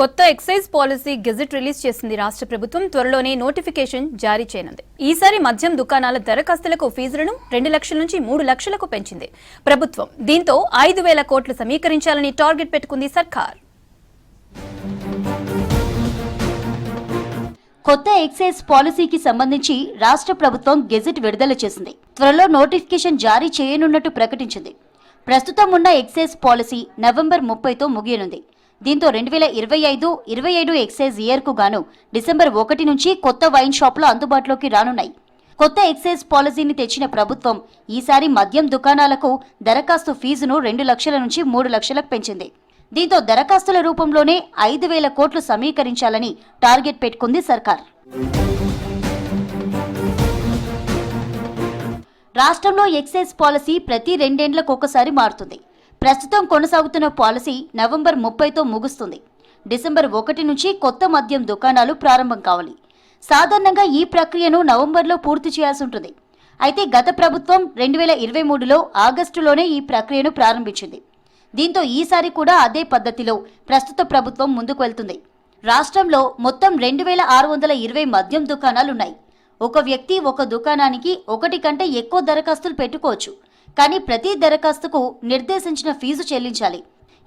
కొత్త excise policy gazette release చేసింది రాష్ట్ర ప్రభుత్వం. త్వరలోనే నోటిఫికేషన్ జారీ చేయనుంది. ఈసారి మద్యం దుకాణాల దరఖాస్తులకు ఫీజులను రెండు లక్షల నుంచి మూడు లక్షలకు పెంచింది ప్రభుత్వం. దీంతో ఐదు వేల కోట్లు సమీకరించాలని టార్గెట్ పెట్టుకుంది సర్కార్. కొత్త ఎక్సైజ్ పాలసీకి సంబంధించి రాష్ట్ర ప్రభుత్వం గెజెట్ విడుదల చేసింది. త్వరలో నోటిఫికేషన్ జారీ చేయనున్నట్టు ప్రకటించింది. ప్రస్తుతం ఉన్న ఎక్సైజ్ పాలసీ నవంబర్ ముప్పైతో ముగియనుంది. దీంతో రెండు వేల ఇరవై ఐదు ఇరవై ఏడు ఎక్సైజ్ ఇయర్కు గాను డిసెంబర్ ఒకటి నుంచి కొత్త వైన్ షాపులు అందుబాటులోకి రానున్నాయి. కొత్త ఎక్సైజ్ పాలసీని తెచ్చిన ప్రభుత్వం ఈసారి మద్యం దుకాణాలకు దరఖాస్తు ఫీజును రెండు లక్షల నుంచి మూడు లక్షలకు పెంచింది. దీంతో దరఖాస్తుల రూపంలోనే ఐదు వేల కోట్లు సమీకరించాలని టార్గెట్ పెట్టుకుంది సర్కార్. రాష్ట్రంలో ఎక్సైజ్ పాలసీ ప్రతి రెండేండ్లకు ఒకసారి మారుతుంది. ప్రస్తుతం కొనసాగుతున్న పాలసీ నవంబర్ ముప్పైతో ముగుస్తుంది. డిసెంబర్ ఒకటి నుంచి కొత్త మద్యం దుకాణాలు ప్రారంభం కావాలి. సాధారణంగా ఈ ప్రక్రియను నవంబర్లో పూర్తి చేయాల్సి ఉంటుంది. అయితే గత ప్రభుత్వం రెండు వేల ఇరవై మూడులో ఆగస్టులోనే ఈ ప్రక్రియను ప్రారంభించింది. దీంతో ఈసారి కూడా అదే పద్ధతిలో ప్రస్తుత ప్రభుత్వం ముందుకు వెళ్తుంది. రాష్ట్రంలో మొత్తం రెండు వేల ఆరు వందల ఇరవై మద్యం దుకాణాలున్నాయి. ఒక వ్యక్తి ఒక దుకాణానికి ఒకటి కంటే ఎక్కువ దరఖాస్తులు పెట్టుకోవచ్చు. కానీ ప్రతి దరఖాస్తుకు నిర్దేశించిన ఫీజు చెల్లించాలి.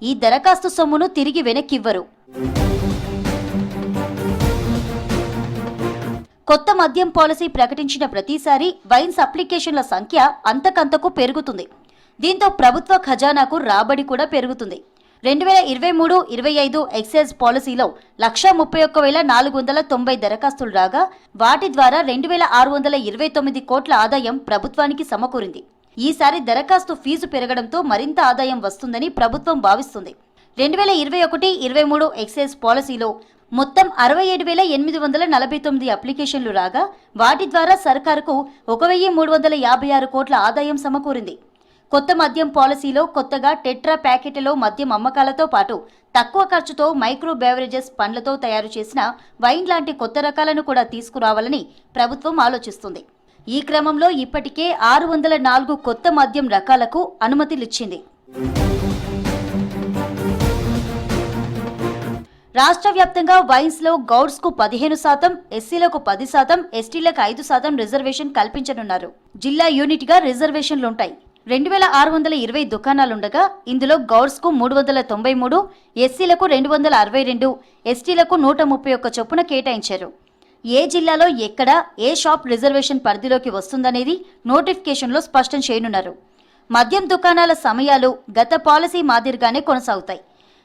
ఈ దరఖాస్తు సొమ్మును తిరిగి వెనక్కివ్వరు. కొత్త మద్యం పాలసీ ప్రకటించిన ప్రతిసారి వైన్స్ అప్లికేషన్ల సంఖ్య అంతకంతకు పెరుగుతుంది. దీంతో ప్రభుత్వ ఖజానాకు రాబడి కూడా పెరుగుతుంది. రెండు వేల ఇరవై మూడు ఇరవై ఐదు ఎక్సైజ్ పాలసీలో లక్ష ముప్పై ఒక్క వేల నాలుగు వందల తొంభై దరఖాస్తులు రాగా వాటి ద్వారా రెండు వేల ఆరు వందల ఇరవై తొమ్మిది కోట్ల ఆదాయం ప్రభుత్వానికి సమకూరింది. ఈసారి దరఖాస్తు ఫీజు పెరగడంతో మరింత ఆదాయం వస్తుందని ప్రభుత్వం భావిస్తుంది. రెండు వేల ఇరవై ఒకటి ఇరవై మూడు ఎక్సైజ్ పాలసీలో మొత్తం అరవై ఏడు వేల ఎనిమిది వందల నలభై తొమ్మిది అప్లికేషన్లు రాగా వాటి ద్వారా సర్కారుకు ఒక వెయ్యి మూడు వందల యాభై ఆరు కోట్ల ఆదాయం సమకూరింది. కొత్త మద్యం పాలసీలో కొత్తగా టెట్రా ప్యాకెట్లో మద్యం అమ్మకాలతో పాటు తక్కువ ఖర్చుతో మైక్రో బెవరేజెస్ పండ్లతో తయారు చేసిన వైన్ లాంటి కొత్త రకాలను కూడా తీసుకురావాలని ప్రభుత్వం ఆలోచిస్తుంది. ఈ క్రమంలో ఇప్పటికే ఆరు వందల నాలుగు కొత్త మద్యం రకాలకు అనుమతిలిచ్చింది. రాష్ట్ర వ్యాప్తంగా వైన్స్లో గౌడ్స్కు పదిహేను శాతం ఎస్సీలకు పది శాతం ఎస్టీలకు ఐదు శాతం రిజర్వేషన్ కల్పించనున్నారు. జిల్లా యూనిట్గా రిజర్వేషన్లుంటాయి. రెండు వేల ఆరు వందల ఇరవై దుకాణాలుండగా ఇందులో గౌడ్స్కు మూడు వందల తొంభై మూడు ఎస్సీలకు రెండు వందల అరవై రెండు ఎస్టీలకు నూట ముప్పై ఒక్క చొప్పున కేటాయించారు. ఏ జిల్లాలో ఎక్కడ ఏ షాప్ రిజర్వేషన్ పరిధిలోకి వస్తుందనేది నోటిఫికేషన్లో స్పష్టం చేయనున్నారు. మద్యం దుకాణాల సమయాలు గత పాలసీ మాదిరిగానే కొనసాగుతాయి.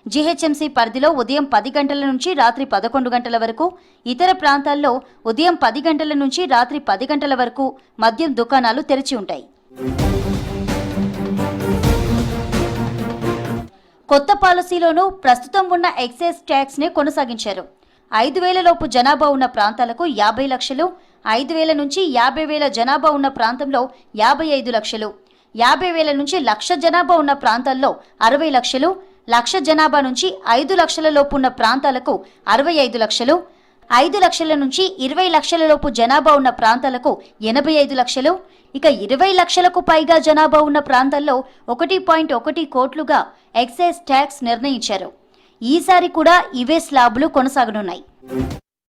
జీహెచ్ఎంసీ పరిధిలో ఉదయం పది గంటల నుంచి రాత్రి పదకొండు గంటల వరకు ఇతర ప్రాంతాల్లో ఉదయం పది గంటల నుంచి రాత్రి పది గంటల వరకు మద్యం దుకాణాలు తెరిచి ఉంటాయి. కొత్త పాలసీలోనూ ప్రస్తుతం ఉన్న ఎక్సైజ్ ట్యాక్స్ నే కొనసాగించారు. ఐదు వేల లోపు జనాభా ఉన్న ప్రాంతాలకు యాభై లక్షలు ఐదు వేల నుంచి యాభై వేల జనాభా ఉన్న ప్రాంతంలో యాభై ఐదు లక్షలు యాభై వేల నుంచి లక్ష జనాభా ఉన్న ప్రాంతాల్లో అరవై లక్షలు లక్ష జనాభా నుంచి ఐదు లక్షల లోపు ఉన్న ప్రాంతాలకు అరవై ఐదు లక్షలు ఐదు లక్షల నుంచి ఇరవై లక్షల లోపు జనాభా ఉన్న ప్రాంతాలకు ఎనభై ఐదు లక్షలు ఇక ఇరవై లక్షలకు పైగా జనాభా ఉన్న ప్రాంతాల్లో ఒకటి పాయింట్ ఒకటి కోట్లుగా ఎక్సైజ్ ట్యాక్స్ నిర్ణయించారు. ఈసారి కూడా ఇవే స్లాబులు కొనసాగనున్నాయి.